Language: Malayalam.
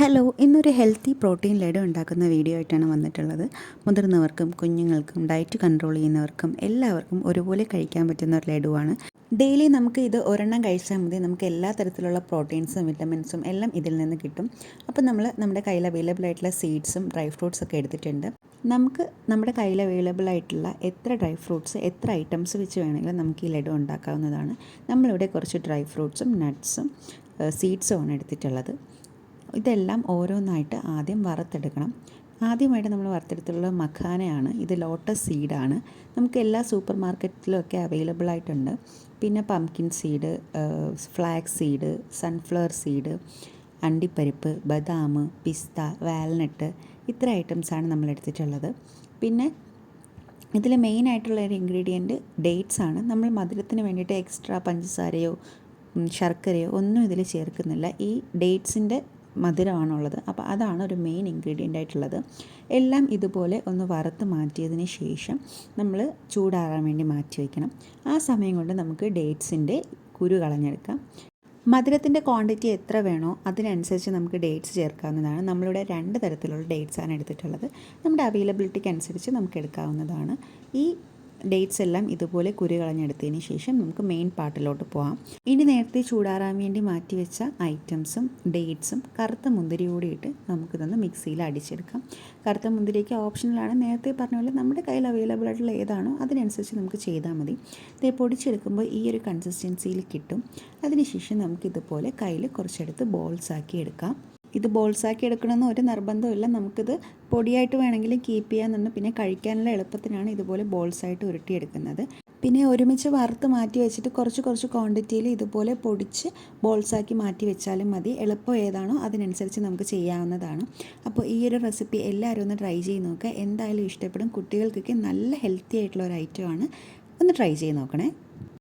ഹലോ ഇന്നൊരു ഹെൽത്തി പ്രോട്ടീൻ ലഡു ഉണ്ടാക്കുന്ന വീഡിയോ ആയിട്ടാണ് വന്നിട്ടുള്ളത്. മുതിർന്നവർക്കും കുഞ്ഞുങ്ങൾക്കും ഡയറ്റ് കൺട്രോൾ ചെയ്യുന്നവർക്കും എല്ലാവർക്കും ഒരുപോലെ കഴിക്കാൻ പറ്റുന്ന ഒരു ലഡുവാണ്. ഡെയിലി നമുക്ക് ഇത് ഒരെണ്ണം കഴിച്ചാൽ മതി. നമുക്ക് എല്ലാ തരത്തിലുള്ള പ്രോട്ടീൻസും വിറ്റമിൻസും എല്ലാം ഇതിൽ നിന്ന് കിട്ടും. അപ്പോൾ നമ്മൾ നമ്മുടെ കയ്യിൽ അവൈലബിൾ ആയിട്ടുള്ള സീഡ്സും ഡ്രൈ ഫ്രൂട്ട്സ് ഒക്കെ എടുത്തിട്ടുണ്ട്. നമുക്ക് നമ്മുടെ കയ്യിൽ അവൈലബിൾ ആയിട്ടുള്ള എത്ര ഡ്രൈ ഫ്രൂട്ട്സ് എത്ര ഐറ്റംസ് വെച്ച് വേണമെങ്കിലും നമുക്ക് ഈ ലഡു ഉണ്ടാക്കാവുന്നതാണ്. നമ്മളിവിടെ കുറച്ച് ഡ്രൈ ഫ്രൂട്ട്സും നട്ട്സും സീഡ്സും ആണ് എടുത്തിട്ടുള്ളത്. ഇതെല്ലാം ഓരോന്നായിട്ട് ആദ്യം വറുത്തെടുക്കണം. ആദ്യമായിട്ട് നമ്മൾ വറുത്തെടുത്തുള്ള മഖാനയാണ്. ഇത് ലോട്ടസ് സീഡാണ് നമുക്ക് എല്ലാ സൂപ്പർ മാർക്കറ്റിലും ഒക്കെ അവൈലബിൾ ആയിട്ടുണ്ട്. പിന്നെ pumpkin seed flax seed sunflower seed അണ്ടിപ്പരിപ്പ് ബദാം പിസ്ത വാൽനട്ട് ഇത്ര ഐറ്റംസാണ് നമ്മൾ എടുത്തിട്ടുള്ളത്. പിന്നെ ഇതിൽ മെയിൻ ആയിട്ടുള്ള ഒരു ഇൻഗ്രീഡിയന്റ് ഡേറ്റ്സ് ആണ്. നമ്മൾ മധുരത്തിന് വേണ്ടിയിട്ട് എക്സ്ട്രാ പഞ്ചസാരയോ ശർക്കരയോ ഒന്നും ഇതിൽ ചേർക്കുന്നില്ല. ഈ ഡേറ്റ്സിന്റെ മധുരമാണുള്ളത്. അപ്പോൾ അതാണ് ഒരു മെയിൻ ഇൻഗ്രീഡിയന്റ് ആയിട്ടുള്ളത്. എല്ലാം ഇതുപോലെ ഒന്ന് വറുത്ത് മാറ്റിയതിന് ശേഷം നമ്മൾ ചൂടാറാൻ വേണ്ടി മാറ്റി വയ്ക്കണം. ആ സമയം കൊണ്ട് നമുക്ക് ഡേറ്റ്സിന്റെ കുരു കളഞ്ഞെടുക്കാം. മധുരത്തിന്റെ ക്വാണ്ടിറ്റി എത്ര വേണോ അതിനനുസരിച്ച് നമുക്ക് ഡേറ്റ്സ് ചേർക്കാവുന്നതാണ്. നമ്മളിവിടെ രണ്ട് തരത്തിലുള്ള ഡേറ്റ്സാണ് എടുത്തിട്ടുള്ളത്. നമ്മുടെ അവൈലബിലിറ്റിക്ക് അനുസരിച്ച് നമുക്ക് എടുക്കാവുന്നതാണ്. ഈ ഡേറ്റ്സ് എല്ലാം ഇതുപോലെ കുരു കളഞ്ഞെടുത്തതിന് ശേഷം നമുക്ക് മെയിൻ പാർട്ടിലോട്ട് പോകാം ഇനി നേരത്തെ ചൂടാറാൻ വേണ്ടി മാറ്റി വെച്ച ഐറ്റംസും ഡേറ്റ്സും കറുത്ത മുന്തിരി ഇട്ട് നമുക്കിതൊന്ന് മിക്സിയിൽ അടിച്ചെടുക്കാം. കറുത്ത മുന്തിരിക്ക് ഓപ്ഷനിലാണ് നേരത്തെ പറഞ്ഞ പോലെ നമ്മുടെ കയ്യിൽ അവൈലബിൾ ആയിട്ടുള്ള ഏതാണോ അതിനനുസരിച്ച് നമുക്ക് ചെയ്താൽ മതി. ഇത് പൊടിച്ചെടുക്കുമ്പോൾ ഈ ഒരു കൺസിസ്റ്റൻസിയിൽ കിട്ടും. അതിനുശേഷം നമുക്കിതുപോലെ കയ്യിൽ കുറച്ചെടുത്ത് ബോൾസ് ആക്കി എടുക്കാം. ഇത് ബോൾസാക്കി എടുക്കണമെന്ന് ഒരു നിർബന്ധമില്ല നമുക്കിത് പൊടിയായിട്ട് വേണമെങ്കിലും കീപ്പ് ചെയ്യാമെന്നുണ്ട് പിന്നെ കഴിക്കാനുള്ള എളുപ്പത്തിനാണ് ഇതുപോലെ ബോൾസായിട്ട് ഉരുട്ടിയെടുക്കുന്നത്. പിന്നെ ഒരുമിച്ച് വറുത്ത് മാറ്റി വെച്ചിട്ട് കുറച്ച് കുറച്ച് ക്വാണ്ടിറ്റിയിൽ ഇതുപോലെ പൊടിച്ച് ബോൾസാക്കി മാറ്റി വെച്ചാലും മതി. എളുപ്പം ഏതാണോ അതിനനുസരിച്ച് നമുക്ക് ചെയ്യാവുന്നതാണ്. അപ്പോൾ ഈ ഒരു റെസിപ്പി എല്ലാവരും ഒന്ന് ട്രൈ ചെയ്ത് നോക്കുക എന്തായാലും ഇഷ്ടപ്പെടും. കുട്ടികൾക്കൊക്കെ നല്ല ഹെൽത്തി ആയിട്ടുള്ള ഒരു ഐറ്റമാണ് ഒന്ന് ട്രൈ ചെയ്ത് നോക്കണേ.